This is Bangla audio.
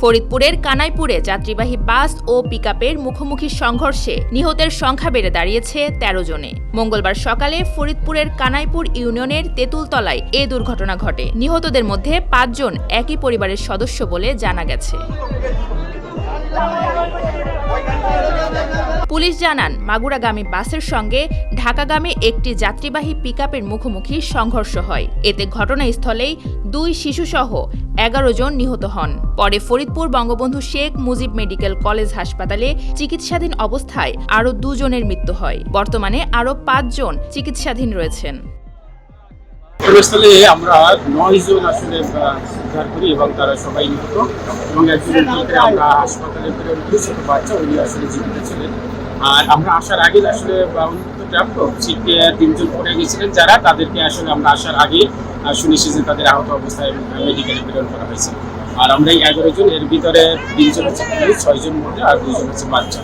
ফরিদপুরের কানাইপুরে যাত্রীবাহী বাস ও পিকআপের মুখোমুখি সংঘর্ষে নিহতের সংখ্যা বেড়ে দাঁড়িয়েছে তেরো জনে। মঙ্গলবার সকালে ফরিদপুরের কানাইপুর ইউনিয়নের তেঁতুলতলায় এ দুর্ঘটনা ঘটে। নিহতদের মধ্যে পাঁচজন একই পরিবারের সদস্য বলে জানা গেছে। পুলিশ জানান, মাগুরাগামী বাসের সঙ্গে ঢাকাগামী একটি যাত্রীবাহী পিকআপের মুখোমুখি সংঘর্ষ হয়। এতে ঘটনাস্থলেই দুই শিশুসহ এগারো জন নিহত হন। পরে ফরিদপুর বঙ্গবন্ধু শেখ মুজিব মেডিকেল কলেজ হাসপাতালে চিকিৎসাধীন অবস্থায় আরও দুজনের মৃত্যু হয়। বর্তমানে আরও পাঁচজন চিকিৎসাধীন রয়েছেন। ঘটনাস্থলে আমরা নয় জন আসলে উদ্ধার করি এবং তারা সবাই নিহত। এবং আমরা হাসপাতালে ছোট বাচ্চা উনি আসলে জীবিত ছিলেন। আর আমরা আসার আগে আসলে তিনজন পড়ে গেছিলেন যারা, তাদেরকে আসলে আমরা আসার আগে শুনেছি যে তাদের আহত অবস্থায় মেডিকেলে প্রেরণ করা হয়েছে। আর আমরা এই এগারো জন, এর ভিতরে তিনজন হচ্ছে ছয় ছয়জন মধ্যে আর দুইজন হচ্ছে বাচ্চা।